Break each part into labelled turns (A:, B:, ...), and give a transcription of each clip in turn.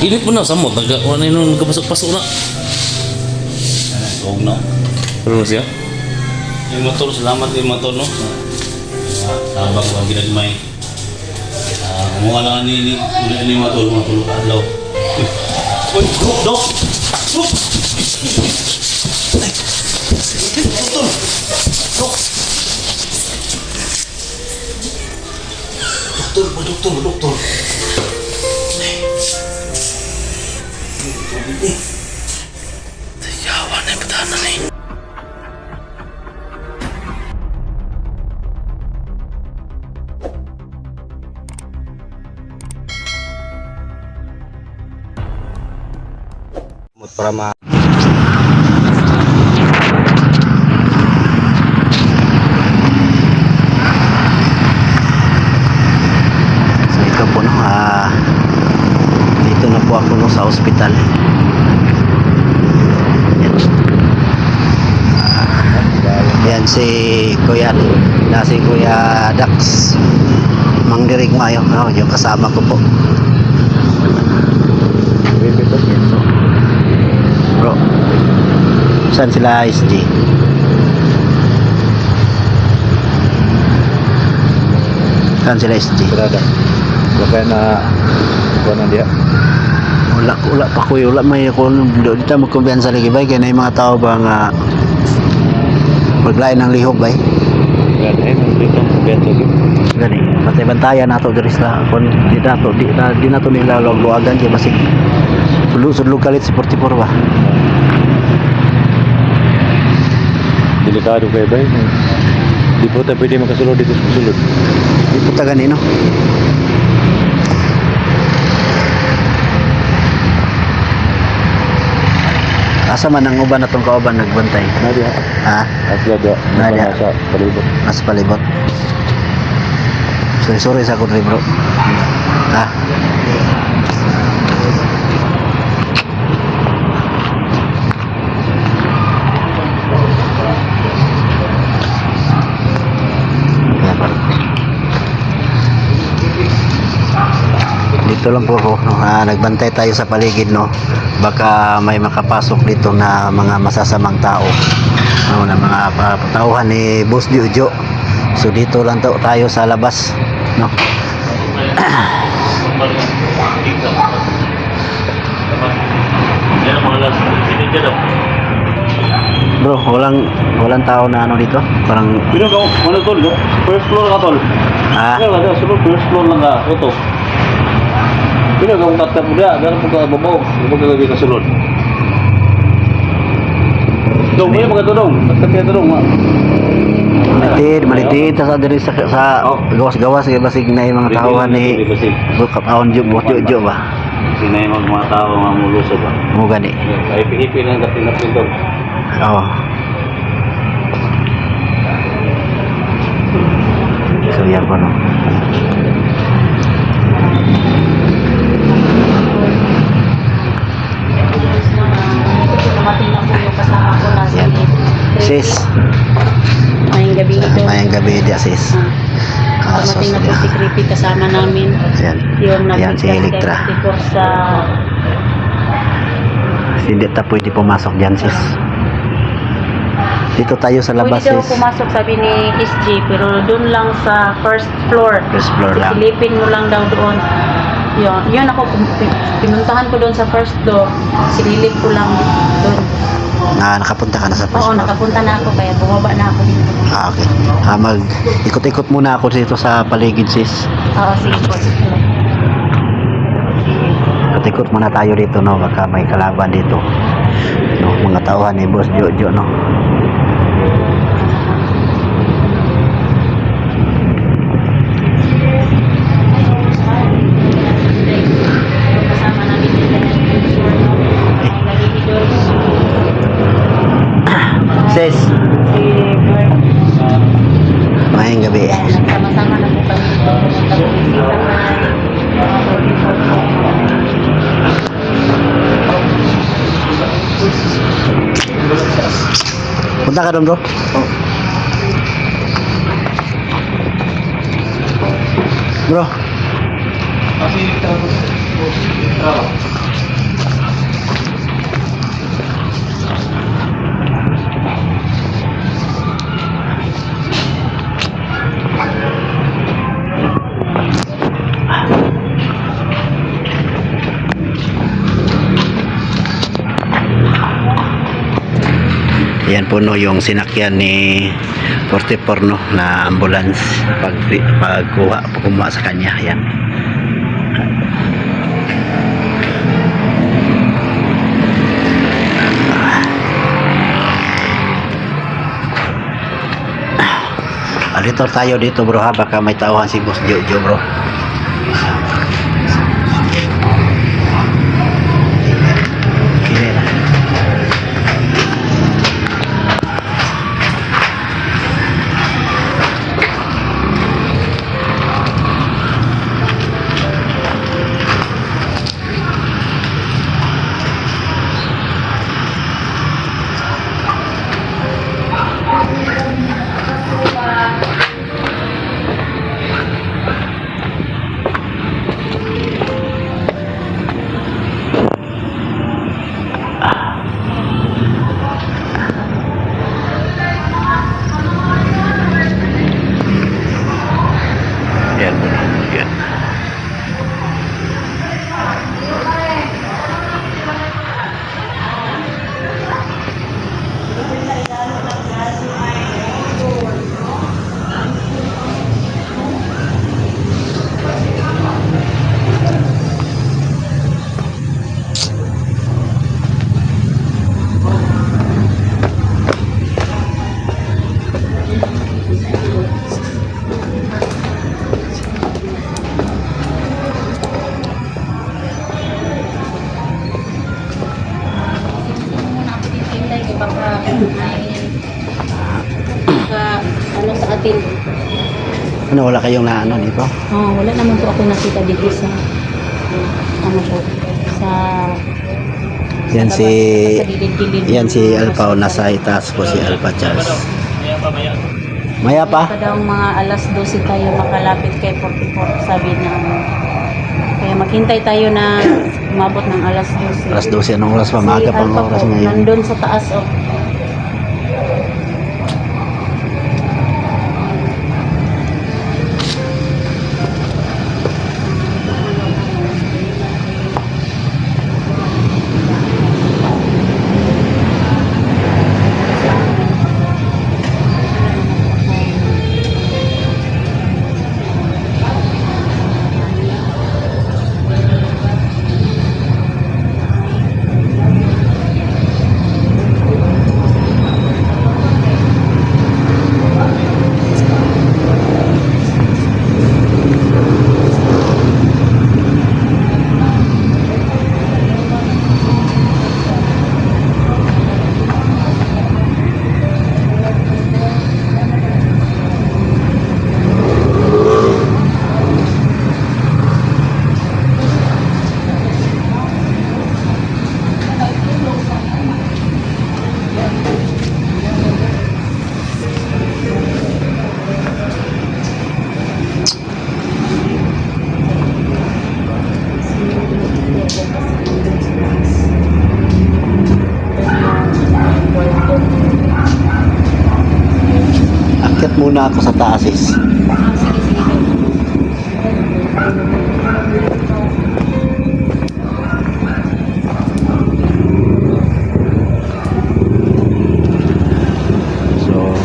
A: Init mo na sa mo, taga wala na nung kapasok-pasok na.
B: Huwag na.
A: Ano na siya?
B: Yung motor, salamat yung motor, no? Tabang ko ang ginagmay. Ah, kumuha lang ni ni ni ni motor, motor adlaw. Uy, dok, dok. Dok. Motor. Dok. Doktor, doktor, doktor. Ay.
A: Yawa na yung patahanan eh.
B: Mut para ma
C: So ito po no, ah, dito na po ako no, sa ospital. Yan. Ah, yan si Kuya, na si Kuya Dax. Mang Dirigma yun, no, yung kasama ko po. Bro, saan sila SG? Saan sila SG?
D: Baka na kuha na dia.
C: wala wala pa ko wala may ko dito mo kumpiyansa lagi bay kay na yung mga tao ba nga maglain ng lihok bay
D: Berada eh dito biasa gitu.
C: gani patay bantayan nato diri sa kon di nato di, na, di nato nila luagan kay basig sudlug kalit si 44 ba
D: Delikado kay bay. Di po tayo pwede makasulod dito sa sulod.
C: di puta gani no Asa man ang uban atong kauban nagbantay?
D: Na dia.
C: Ha?
D: Asla dia.
C: Na dia.
D: Sa palibot.
C: Mas palibot. Sorry, sorry sa kudri bro. Ha? Dito lang po ako, no? Ah, nagbantay tayo sa paligid no. Baka may makapasok dito na mga masasamang tao. No, na mga pa- patauhan ni Boss Jojo. So dito lang to, tayo sa labas, no. Bro, walang walang tao na ano dito. Parang
B: ka, ano tol? no? First floor ka tol.
C: ah,
B: first floor lang ka. Ito. Pino ka, kung tatat mo na, gano'n po ka babaw. Hindi mo gagawin ka sunod. Dong, may mga tudong. Tatat ka tudong. ha?
C: malitid, malitid sa diri sa, sa
B: Oh.
C: gawas-gawas kay basig na yung mga tauhan ni
B: Kasi,
C: Bukataon Jojo Jojo ba.
B: sinay mag mga tao mga muluso ba.
C: Mo gani.
B: Ay, pihipi lang dapat na pinto.
C: Oo. So yan po no. Sis,
E: Mayang gabi ito.
C: mayang gabi dia sis.
E: Ah,
C: Ah,
E: dumating na po si Creepy kasama namin.
C: Yan.
E: Yung
C: Yan si Electra.
E: sa
C: Hindi ta pwede pumasok diyan sis. Dito tayo sa labas
E: Pwede
C: sis.
E: pumasok sabi ni SG pero doon lang sa first floor.
C: First floor lang.
E: Sisilipin mo lang daw doon. Yun, yun ako, pin- pinuntahan ko doon sa first floor. Sililip ko lang doon.
C: Ah, nakapunta ka na sa first
E: Oo,
C: floor.
E: nakapunta na ako kaya bumaba na ako dito.
C: Ah, okay. Ah, mag ikot-ikot muna ako dito sa paligid sis.
E: Oo, sige po.
C: Ikot-ikot muna tayo dito no, baka may kalaban dito. No, mga tauhan ni Boss Jojo no. Sis,
E: Si
C: mayang gabi.
E: Nagsama-sama na po kami na.
C: Punta ka doon bro. Bro, Yan po no yung sinakyan ni 44 no na ambulance pag pagkuha kumuha sa kanya yan. Alitor tayo dito bro ha baka may tauhan si Boss Jojo bro.
E: Ano
C: wala kayong na ano dito?
E: oh, wala naman po ako nakita dito sa ano po sa
C: Yan
E: sa
C: si
E: sa gilid-gilid
C: yan si
E: mga
C: Alpha o
E: hospital.
C: nasa itaas po si Alpha Charles.
F: Maya pa,
C: pa?
E: Daw mga alas 12 tayo makalapit kay 44 sabi na. Kaya maghintay tayo na umabot ng alas 12.
C: Alas 12 anong oras pa? Maaga pang
E: Alpha
C: oras
E: po,
C: ngayon.
E: Nandun sa taas oh.
C: Muna ako sa taas is. So,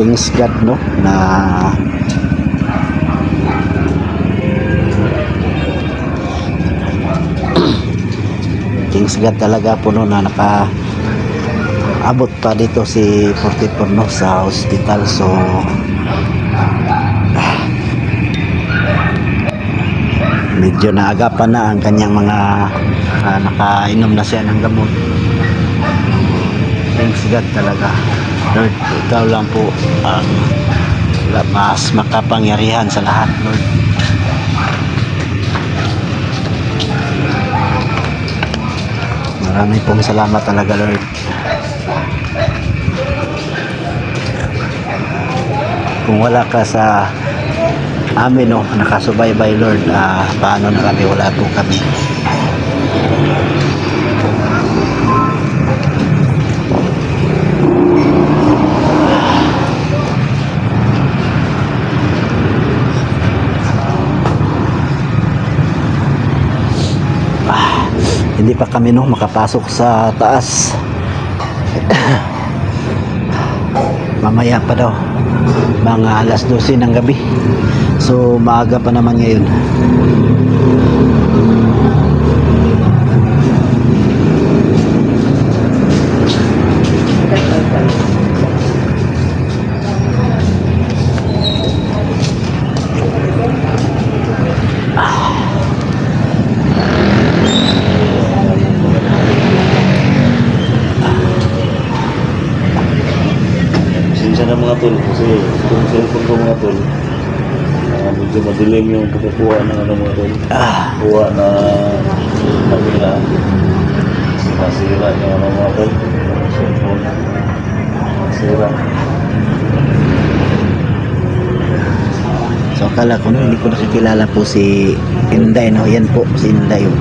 C: thanks God, no, na thanks God talaga po no, na naka abot pa dito si 44 no, sa hospital. So, medyo naagapan na ang kanyang mga ah, nakainom na siya ng gamot. Thanks God talaga. Lord, ikaw lang po ang mas makapangyarihan sa lahat, Lord. Maraming pong salamat talaga, Lord. Kung wala ka sa amin, no, nakasubaybay, Lord, ah, paano na kami, wala po kami. hindi pa kami no makapasok sa taas Mamaya pa daw. Mga alas 12 ng gabi. So maaga pa naman ngayon.
B: Madilim yung pagkukuha ng ano mga tol
C: Ah,
B: kuha na kamera nasira yung ano tol cellphone nasira
C: so akala ko no, hindi ko nakikilala po si Inday no. Yan po si Inday. Oh.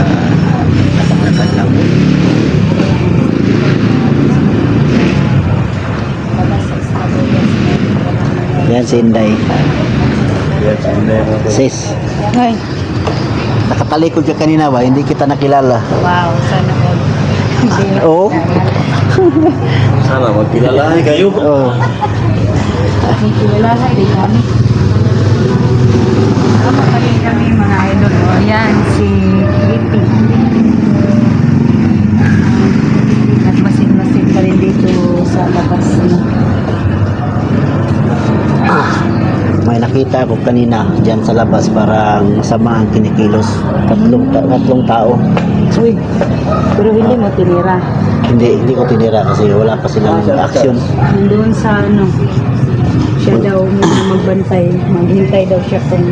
C: Ah, nakapaglakan lang po.
G: Estado.
C: Yan si Inday
B: sila yung mga tol
C: Sis,
G: Ay,
C: nakatalikod ka kanina ba? Hindi kita nakilala.
G: wow, sana. Hindi.
C: Oo.
B: sana magkilalahan kayo
C: Oo.
G: May kilala din kami.
C: Nakita ako kanina diyan sa labas parang masama ang kinikilos. Tatlong, ta- tatlong tao.
G: Uy, pero hindi mo tinira.
C: Hindi, hindi ko tinira kasi wala pa silang action.
G: Nandun sa ano, siya daw muna magbantay. Maghintay daw siya kung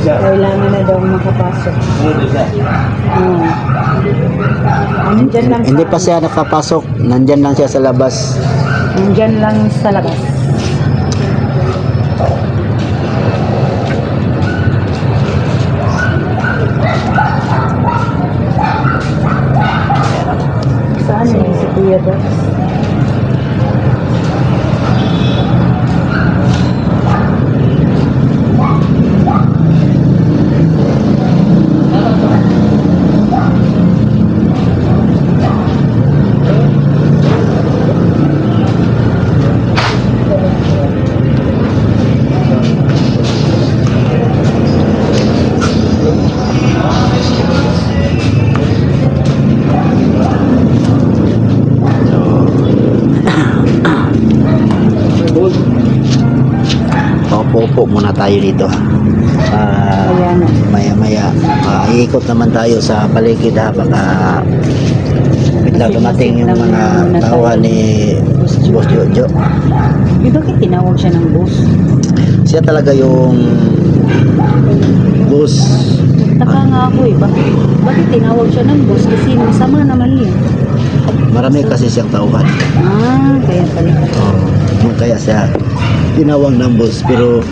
G: kailangan na daw makapasok. Nandyan lang
C: Hindi pa siya nakapasok. Nandyan lang siya sa labas.
G: Nandyan lang sa labas. Yun
C: Paupo-upo muna tayo dito.
G: Ayan na.
C: maya-maya. Ah, iikot naman tayo sa paligid ha. Baka bigla dumating yung mga tauhan ni Boss Jojo.
G: Eh, bakit tinawag siya ng boss?
C: Siya talaga yung boss.
G: Taka nga ako eh. Bakit, bakit tinawag siya ng boss? Kasi masama naman yun.
C: Marami kasi siyang tauhan.
G: Ah, kaya pala.
C: Oh, yung kaya siya tinawag ng boss pero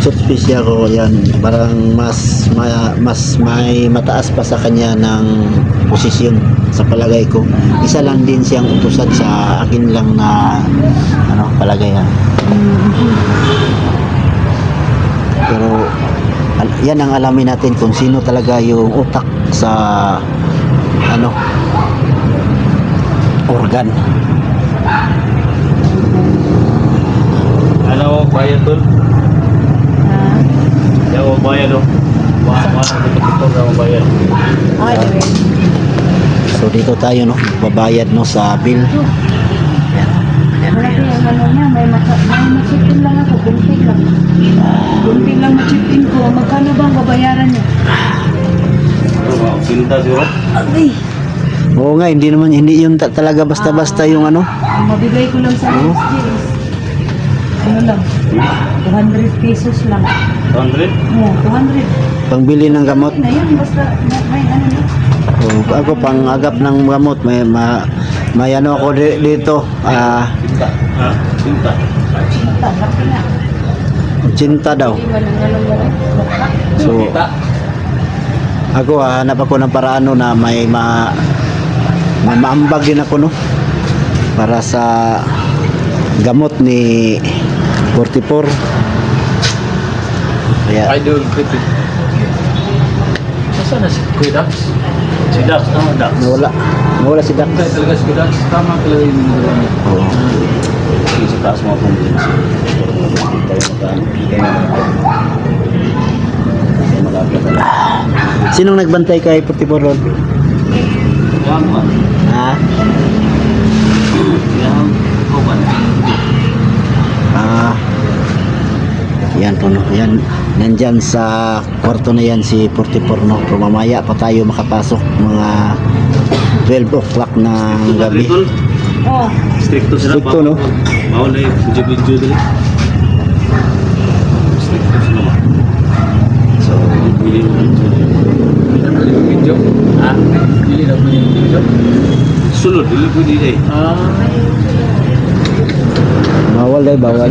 C: suspicious ko yan parang mas ma- mas may mataas pa sa kanya ng posisyon sa palagay ko. Isa lang din siyang utusan sa akin lang na ano palagay ha pero yan ang alamin natin kung sino talaga yung utak sa ano organ
B: ano bayad tol
G: Ah,
B: Yaw bayad oh. Wala wala ko tutor na bayad.
G: ah, anyway.
C: So dito tayo no, babayad no sa bill.
G: Malaki ang ano niya, may, masitin lang ako, kunti lang. Kunti lang masitin ko, magkano bang babayaran niya?
B: Ano ba? Sinta siguro?
G: Ay,
C: Oo nga, hindi naman hindi yun ta- talaga basta-basta yung ano.
G: ang mabigay ko lang sa ano lang, 200 pesos lang.
B: 100?
G: Oo, 200.
C: Pangbili ng gamot.
G: Na yan, basta may ano na.
C: O, ako pang agap ng gamot may ma, may ano ako di- dito. Ah,
B: Sinta. Ha?
G: Laki na.
C: cinta daw. So ako ah, hanap ako ng paraan no, na may ma may maambag din ako no para sa gamot ni 44 kaya
A: Idol, creepy. Saan na si Kuya Dax?
B: Si Dax, tama Dax.
C: Nawala. Nawala si Dax.
D: Talaga si Dax, tama talaga yung nagawa niya.
C: Oo.
B: Sa taas mga pala.
C: Sinong nagbantay kay 44 Road?
B: Yan mo.
C: Ha?
B: Ba?
C: Ah. Yan po no. Yan. Nandyan sa kwarto na yan si 44 no. Pero mamaya pa tayo makapasok mga 12 o'clock ng gabi.
G: Oh,
B: Stricto sila.
C: Stricto, no?
B: Bawal na yung dali. Stricto sila ba?
C: So,
B: Hindi mo
D: Video.
B: Ha?
D: Dili na po yung video.
B: Sulod, dili po di eh.
D: Ah.
C: bawal eh, bawal.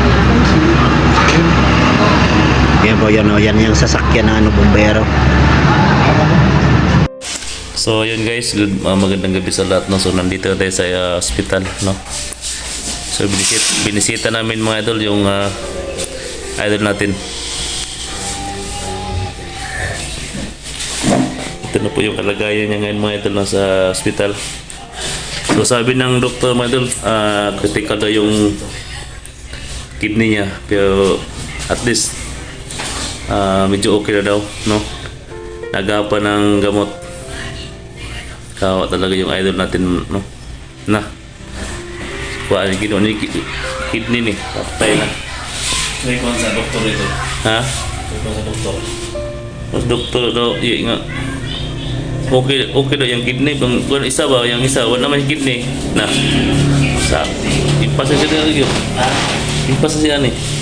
D: bawal.
C: Yan po, yan o. Yung sasakyan ng ano, bumbero.
A: So yun guys, good, uh, magandang gabi sa lahat no. So nandito na tayo sa uh, hospital no. So binisit, binisita namin mga idol yung uh, idol natin. Ito na po yung kalagayan niya ngayon mga idol nasa hospital. So sabi ng doktor mga idol, uh, critical daw yung kidney niya. Pero at least uh, medyo okay na daw no. Nagapa ng gamot. Kawa talaga yung idol natin, no? Na. Kuha ni kidney, ni kidney ni. Patay na.
B: May kung sa doktor ito.
A: Ha?
B: May kung sa doktor.
A: Mas doktor daw, iya nga. Okay, okay daw yung kidney. Bang, kung isa ba, yung isa, wala naman yung kidney. Na. Sa, ipasa siya talaga yun.
B: Ha?
A: Ipasa siya ni.
B: Yan.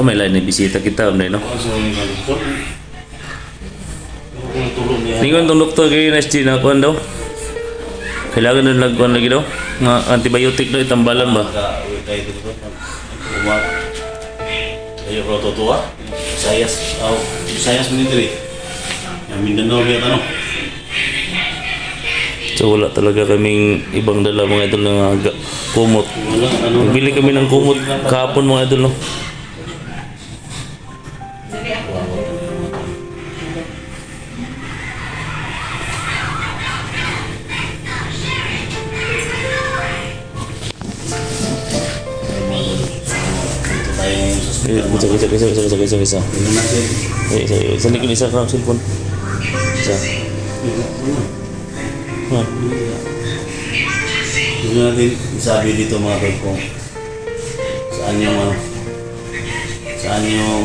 A: Oh, may line na bisita kita, ano, no? Ningon tong doktor kay NSG na kuan daw. Kailangan na lagkuan lagi daw. Nga antibiotic daw itambalan ba?
B: Ayo ko tutua. Sayas. Oh, sayas military. Yang Mindanao biya ano?
A: So wala talaga kaming ibang dala mga idol na ga- kumot.
B: Ano.
A: Bili kami ng kumot kahapon mga idol no. Isa, isa, isa, isa. Eh, isa, likod isa ka, cellphone. Isa. Ha?
B: Tingnan natin isabi dito mga tol saan yung ano saan yung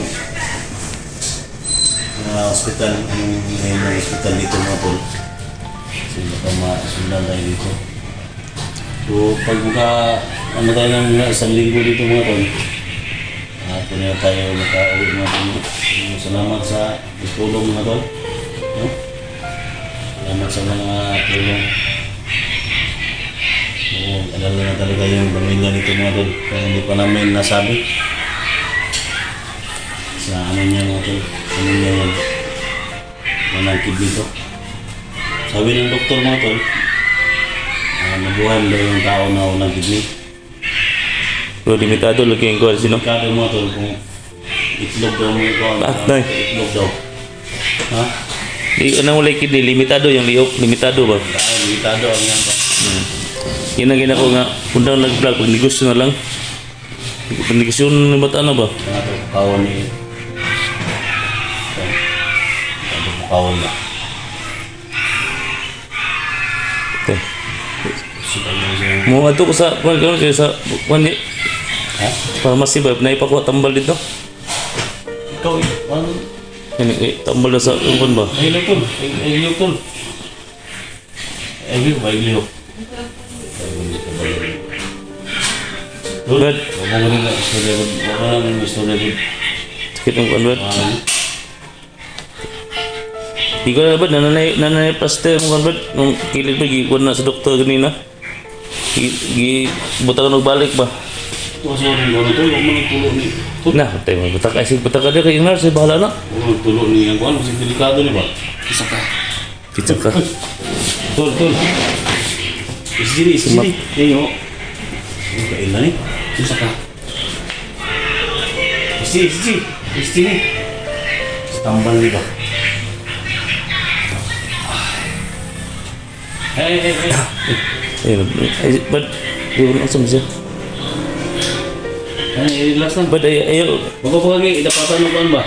B: uh, hospital anong name ng hospital dito mga tol kasi baka masundan tayo dito so pag maka ano tayo ng isang linggo dito mga tol na tayo makauwi mga tol salamat sa tulong mga tol no? salamat sa mga tulong Oo, alala na talaga yung pamilya nito mga tol. Kaya hindi pa namin nasabi. Sa ano niya mga tol. Ano niya yan. Nanangkid dito. Sabi ng doktor mga tol. Uh, nabuhan daw yung tao na walang kidney.
A: Pero limitado lagi yung kuwan sino.
B: Kada mga tol kung itlog daw mo ito.
A: Ah, nay.
B: Itlog daw. Ha?
A: Di, anong wala kidney, limitado yung liok, limitado ba?
B: Ay, limitado ang yan pa.
A: Yan ang ginako nga, kung daw nag-vlog, pag negosyo na lang. Pag negosyo na ba't ano ba?
B: Mga tol, kawon ni... Kawon na.
A: Okay.
B: Super na siya.
A: Mo ato ko sa, ano kayo sa, kung
B: Ha?
A: pharmacy ba, naipakuha tambal dito.
B: Ikaw, ano?
A: Yan, eh, tambal na sa, kung ba?
B: Ay, tol. Ay, tol. Ay, ay, ay, Dul,
A: Bad.
B: Huwag mo na istorya. Huwag mo namin istorya.
A: Sakit ng kuan Di ko na bad, nananay, nananay plaster mo kuan bad. Nung kilid mo, gikuan na sa doktor ganina. Gi, gi, butang ka balik ba?
B: Ito kasi ako nang Dul. Huwag mo nang tulo ni.
A: Na, tayo mo, butak ay butak ka dia kay nurse, bahala na.
B: huwag nang tulo ni. Ang kuhan, kasi delikado ni ba? Isa ka.
A: Kita ka.
B: Dul, Dul. Isdiri, isdiri. Yan yung. Ang kailan ni. Isa ka. Isdiri, isdiri. Isdiri. Tambal ni ba? Hey, hey, hey.
A: Bad. Di ko na siya.
B: Ay, relax lang.
A: Bad, ay, ayo.
B: Bago pa kagi, dapatan mo kuan ba?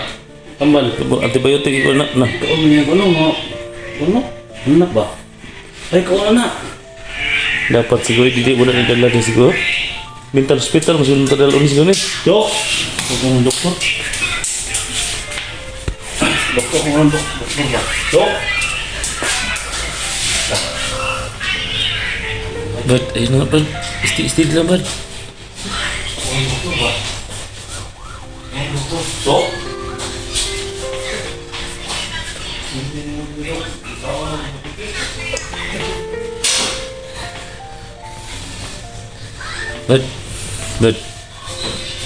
B: Tambal.
A: Antibiotic ko na, na.
B: Kaon niya ko no, mo. Ano? Anak ba? Ay, kaon na.
A: Dapat siguro, hindi mo na nagdala din siguro. Mental hospital, mas yung tadal unis siguro ni.
B: Dok! Huwag mo ng doktor. Doktor, kung ang doktor ba? Dok!
A: Bad, ayun na, bad. Isti-isti lang, bad.
B: Dok!
A: Bad. Bad.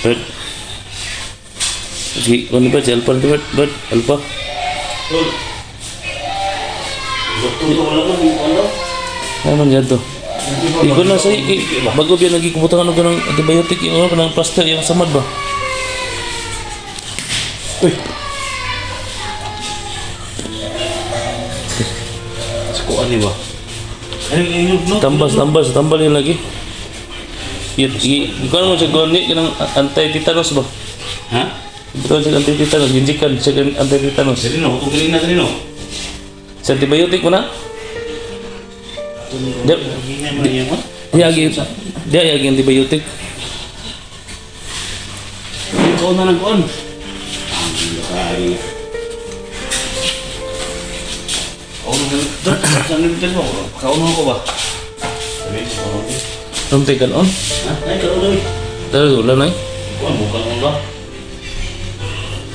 A: Bad. Sige, ano ba? Si Alpha, bad. Bad. Alpha.
B: Dok! Doktor ko wala ko, yung ano?
A: Ano man yan to? Ikaw na sa bago biya nagikubutan ano ka ng antibiotic, yung ano ka ng plaster, yung samad ba? Uy,
B: Sukuan niya ba?
A: Tambas, tambas, tambal yun lagi. Ikaw naman siya gawin ka ng anti-tetanus ba?
B: Ha?
A: Ito siya anti-tetanus, ginjikan siya ng anti-tetanus.
B: Dali no, kung na dali no.
A: Sa antibiotic mo na? Di,
B: Hindi naman yan mo.
A: di agi, di agi antibiotic.
B: Ikaw na nag-on. Kaon na ko ba?
A: Anong tekan on?
B: Ha? Ay, kaon na.
A: Talaga, wala na.
B: Kaon mo, kaon mo ba?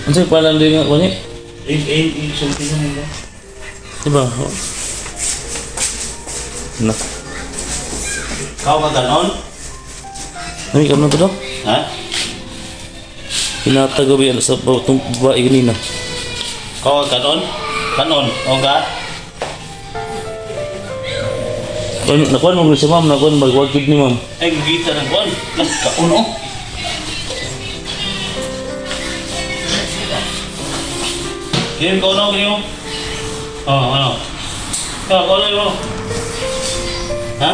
A: Ano sa'yo pala din nga kanya?
B: Eh, eh, eh, sulti na ba?
A: Diba? Oh. Na.
B: Kau ka ganon?
A: Nami ka na to daw?
B: Ha?
A: Pinatagabi ano sa itong babae kanina.
B: Kau ka ganon? Ganon? O?
A: Ano, nakuha mo si ma'am, nakuha mo magwag kidney ma'am.
B: Ay, gugita ng kuan. Kaon o. Kaya kaon o, kaya Oh, ano? Kaya kaon o. Ha?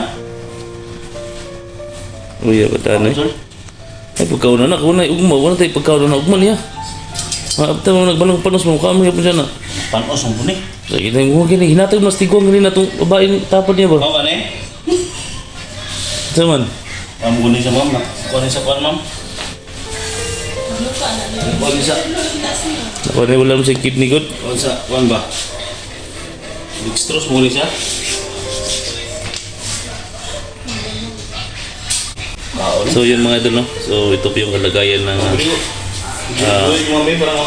A: Uy, apa tani?
B: Sorry?
A: Ay, pagkaw na na, kung na ugma, wala tayo pagkaw na na ugma niya. Ah, apta mo nagbalong panos mo, kamo yapon siya na.
B: Panos ang puni.
A: Sa kita mo gini, hinatag mas tigwang kanina itong babae ni tapad niya ba?
B: Kau ka ni?
A: Sa man?
B: Kamu guni sa ma'am. Kuha sa kuan ma'am. Kuha sa...
A: Nakuha na wala mo sa kidney good.
B: Kuha sa... Kuan ba? Dextrose mo ni siya?
A: So yun mga idol no. So ito po yung kalagayan ng uh,
B: Ah. Ito parang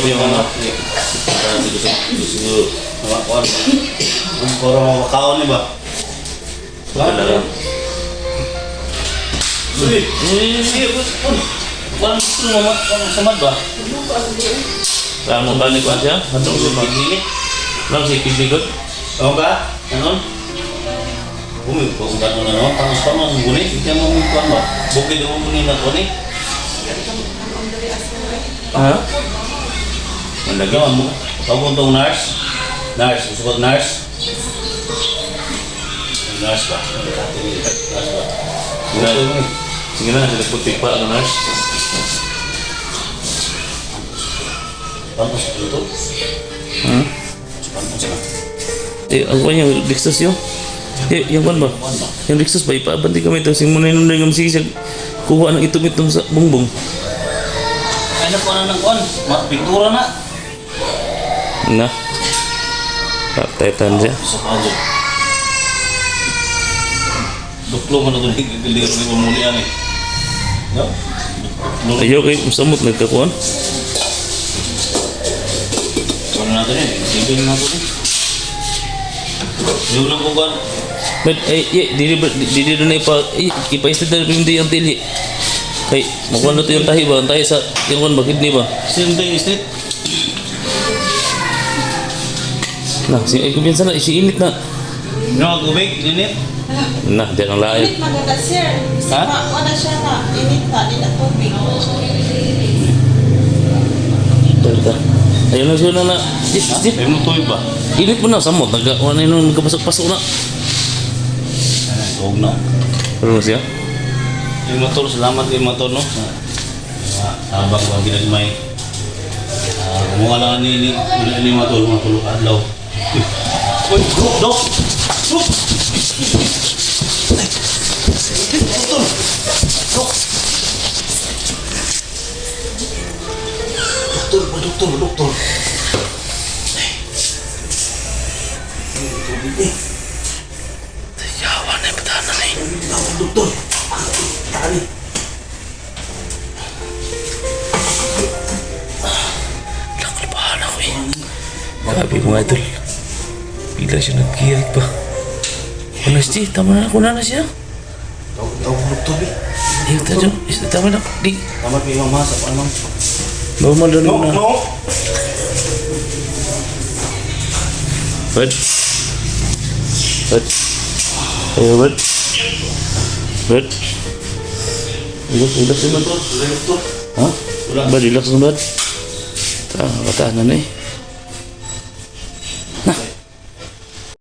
A: po yung ano.
B: Ah, siguro siguro mga kuan. Ang poro mga kaon ni ba?
A: Talaga.
B: Uy, kuan. Kuan gusto mo ma kuan samad ba?
A: Tama ba ni Kwan siya? Ano
B: mo
A: ma'am?
B: gini?
A: Lang si good.
B: Oo ba? Ganon? Bumi ko kung ganon na naman. Panos pa mo muni. Hindi mo mong kuan ba? Bukid mo muni na kuan eh.
A: Ha?
B: Manlagyan mo. Tawag tong nurse. Nurse. Ko nurse. Nurse ba? Nurse ba?
A: Sige na, sila putik pa ang nurse.
B: Panos sa ito?
A: Hmm?
B: Panos na.
A: Eh, ang kanya, Dextus yun. Eh, yung kwan ba? Yung Dextus ba, ipaabanti kami ito. Sing muna yung nung sige siya kuha ng itum-itum sa bungbong.
B: Ay na kuan ng kuan. Mat pintura na.
A: Na. Patetan siya.
B: Sa kajo. Duklo mo na ito. Hindi ko rin muli yan eh. No?
A: Ayaw kay samot nagkakuan.
B: Ano natin eh. Isipin natin eh. Yung lang kukuhan.
A: But ay eh, dili ba dili na ipa eh, ipa-istid na hindi ang tili. Kay makuha na to yung tahi ba? Ang tahi sa yung kan ba kidney ba?
B: Same thing is it.
A: Na, si ay kumpiyansa na si init na.
B: Ang tubig? Init?
A: Na, di ang layo.
H: Init maganda sir.
B: Ha?
H: pa, wala siya na. Init na, di na tubig.
A: Ito. Ayun na siya na na. Jip.
B: Ayaw mo tubig ba?
A: Init mo na samot. Naga, wala yun magkapasok-pasok na.
B: Ano, Huwag na.
A: Pero na siya.
B: Yung motor, salamat yung motor, no? Tabang ko, ginagmay. Ah, kumuha lang ni ni uli ni motor, mga tulog adlaw. Uy, dok, dok! Dok! Ay, Doktor! Dok! Doktor, ba, doktor, doktor?
A: Yawa
B: Tawag, doktor! Tali!
A: Nakalipahan ako eh. Sabi mo nga idol. Bigla siya nag-kirit pa. Ano siya? Tama na ako na na siya.
B: Tawag, tawag, doktor, eh.
A: Ayun, tadyo. Tama na. Di.
B: Tama pa yung mama sa panang.
A: Normal na
B: No,
A: na.
B: no!
A: Bud. Bud. Ayo, Bud. Relax naman.
B: Doktor, doktor.
A: Ha? Bud, relax naman. Tama, kataan na na eh.